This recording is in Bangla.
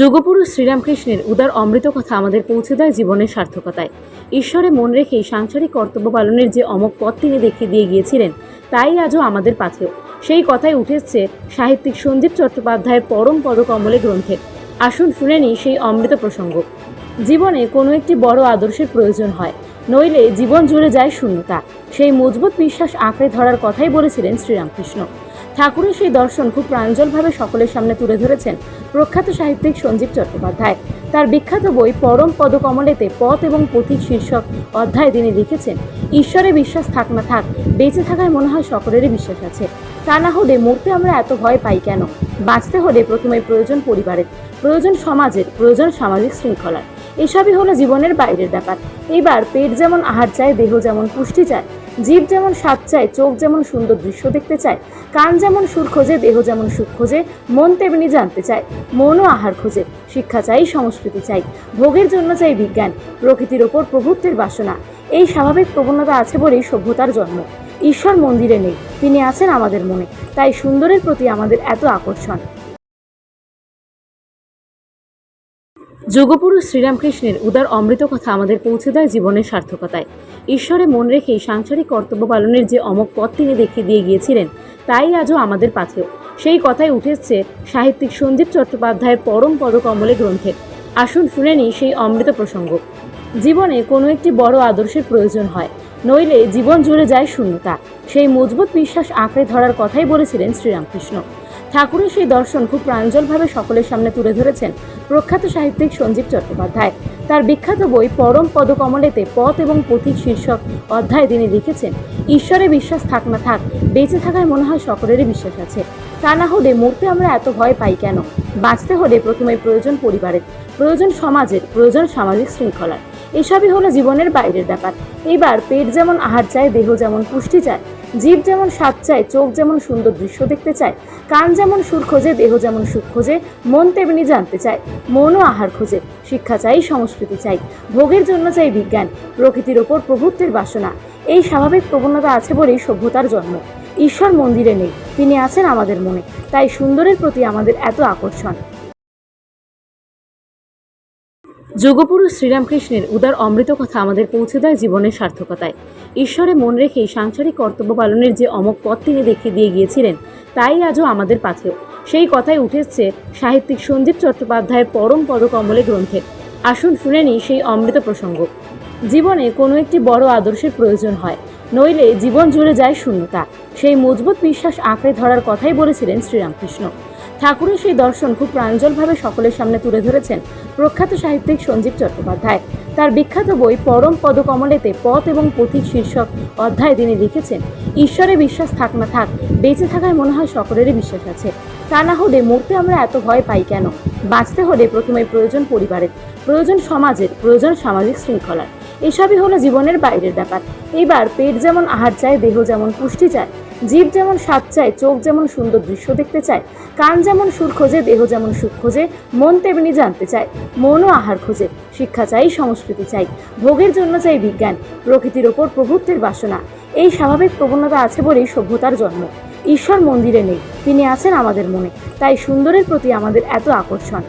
যোগপুরুষ শ্রীরামকৃষ্ণের উদার অমৃত কথা আমাদের পৌঁছে দেয় জীবনের সার্থকতায়। ঈশ্বরে মন রেখেই সাংসারিক কর্তব্য পালনের যে অমক পথ তিনি দেখিয়ে দিয়ে গিয়েছিলেন, তাই আজও আমাদের পাথেও সেই কথাই উঠেছে সাহিত্যিক সঞ্জীব চট্টোপাধ্যায়ের পরম পদকমলে গ্রন্থে। আসুন শুনে নিই সেই অমৃত প্রসঙ্গ। জীবনে কোনো একটি বড় আদর্শের প্রয়োজন হয়, নইলে জীবন জুড়ে যায় শূন্যতা। সেই মজবুত বিশ্বাস আঁকড়ে ধরার কথাই বলেছিলেন শ্রীরামকৃষ্ণ। ঠাকুরের সেই দর্শন খুব প্রাঞ্জলভাবে সকলের সামনে তুলে ধরেছেন প্রখ্যাত সাহিত্যিক সঞ্জীব চট্টোপাধ্যায়। তার বিখ্যাত বই পরম পদকমলেতে পথ এবং পথিক শীর্ষক অধ্যায় তিনি লিখেছেন, ঈশ্বরে বিশ্বাস থাক না থাক, বেঁচে থাকায় মনে হয় সকলেরই বিশ্বাস আছে। তা না হলে মরতে আমরা এত ভয় পাই কেন? বাঁচতে হলে প্রথমে প্রয়োজন পরিবারের, প্রয়োজন সমাজের, প্রয়োজন সামাজিক শৃঙ্খলার। এসবই হলো জীবনের বাইরের ব্যাপার। এইবার পেট যেমন আহার চায়, দেহ যেমন পুষ্টি চায় জীব যেমন স্বাদ চায়, চোখ যেমন সুন্দর দৃশ্য দেখতে চায়, কান যেমন সুর খোঁজে, দেহ যেমন সুখ খোঁজে, মন তেমনি জানতে চায়, মনও আহার খোঁজে, শিক্ষা চাই, সংস্কৃতি চাই, ভোগের জন্য চাই বিজ্ঞান, প্রকৃতির ওপর প্রভুত্বের বাসনা, এই স্বাভাবিক প্রবণতা আছে বলেই সভ্যতার জন্ম। ঈশ্বর মন্দিরে নেই, তিনি আছেন আমাদের মনে, তাই সুন্দরের প্রতি আমাদের এত আকর্ষণ। যোগপুরুষ শ্রীরামকৃষ্ণের উদার অমৃত কথা আমাদের পৌঁছে দেয় জীবনের সার্থকতায়। ঈশ্বরে মন রেখেই সাংসারিক কর্তব্য পালনের যে অমক পথ তিনি দেখিয়ে দিয়ে গিয়েছিলেন, তাই আজও আমাদের পাথেও সেই কথাই উঠেছে সাহিত্যিক সঞ্জীব চট্টোপাধ্যায়ের পরম পদকমলে গ্রন্থে। আসুন শুনে নিই সেই অমৃত প্রসঙ্গ। জীবনে কোনো একটি বড় আদর্শের প্রয়োজন হয়, নইলে জীবন জুড়ে যায় শূন্যতা। সেই মজবুত বিশ্বাস আঁকড়ে ধরার কথাই বলেছিলেন শ্রীরামকৃষ্ণ। ঠাকুরের সেই দর্শন খুব প্রাঞ্জলভাবে সকলের সামনে তুলে ধরেছেন প্রখ্যাত সাহিত্যিক সঞ্জীব চট্টোপাধ্যায়। তার বিখ্যাত বই পরম পদকমলেতে পথ এবং পথিক শীর্ষক অধ্যায় তিনি লিখেছেন, ঈশ্বরে বিশ্বাস থাক না থাক, বেঁচে থাকায় মনে হয় সকলেরই বিশ্বাস আছে। তা না হলে মরতে আমরা এত ভয় পাই কেন? বাঁচতে হলে প্রথমে প্রয়োজন পরিবারের, প্রয়োজন সমাজের, প্রয়োজন সামাজিক শৃঙ্খলার। এসবই হলো জীবনের বাইরের ব্যাপার। এইবার পেট যেমন আহার চায়, দেহ যেমন পুষ্টি চায়, জীব যেমন স্বাদ চায়, চোখ যেমন সুন্দর দৃশ্য দেখতে চায়, কান যেমন সুর খোঁজে, দেহ যেমন সুখ খোঁজে, মন তেমনি জানতে চায়, মনও আহার খোঁজে, শিক্ষা চাই, সংস্কৃতি চাই, ভোগের জন্য চাই বিজ্ঞান, প্রকৃতির ওপর প্রভুত্বের বাসনা, এই স্বাভাবিক প্রবণতা আছে বলেই সভ্যতার জন্ম। ঈশ্বর মন্দিরে নেই, তিনি আছেন আমাদের মনে, তাই সুন্দরের প্রতি আমাদের এত আকর্ষণ। যোগপুরুষ শ্রীরামকৃষ্ণের উদার অমৃত কথা আমাদের পৌঁছে দেয় জীবনের সার্থকতায়। ঈশ্বরে মন রেখেই সাংসারিক কর্তব্য পালনের যে অমক পথ তিনি দেখিয়ে দিয়ে গিয়েছিলেন, তাই আজও আমাদের পাথেও সেই কথাই উঠেছে সাহিত্যিক সঞ্জীব চট্টোপাধ্যায়ের পরম পদকমলে গ্রন্থে আসুন শুনে নিই সেই অমৃত প্রসঙ্গ। জীবনে কোনো একটি বড় আদর্শের প্রয়োজন হয়, নইলে জীবন জুড়ে যায় শূন্যতা। সেই মজবুত বিশ্বাস আঁকড়ে ধরার কথাই বলেছিলেন শ্রীরামকৃষ্ণ। ঠাকুরের সেই দর্শন খুব প্রাঞ্জলভাবে সকলের সামনে তুলে ধরেছেন প্রখ্যাত সাহিত্যিক সঞ্জীব চট্টোপাধ্যায়। তার বিখ্যাত বই পরম পদকমলেতে পথ এবং পথিক শীর্ষক অধ্যায় তিনি লিখেছেন, ঈশ্বরে বিশ্বাস থাক না থাক, বেঁচে থাকায় মনে হয় সকলেরই বিশ্বাস আছে। তা না হলে মরতে আমরা এত ভয় পাই কেন? বাঁচতে হলে প্রথমে প্রয়োজন পরিবারের, প্রয়োজন সমাজের, প্রয়োজন সামাজিক শৃঙ্খলার। এসবই হলো জীবনের বাইরের ব্যাপার। এইবার পেট যেমন আহার চায়, দেহ যেমন পুষ্টি চায় জীব যেমন স্বাদ চায়, চোখ যেমন সুন্দর দৃশ্য দেখতে চায়, কান যেমন সুর খোঁজে, দেহ যেমন সুখ খোঁজে, মন তেমনি জানতে চায়, মনও আহার খোঁজে, শিক্ষা চাই, সংস্কৃতি চাই, ভোগের জন্য চাই বিজ্ঞান, প্রকৃতির ওপর প্রভুত্বের বাসনা, এই স্বাভাবিক প্রবণতা আছে বলেই সভ্যতার জন্ম। ঈশ্বর মন্দিরে নেই, তিনি আছেন আমাদের মনে, তাই সুন্দরের প্রতি আমাদের এত আকর্ষণ।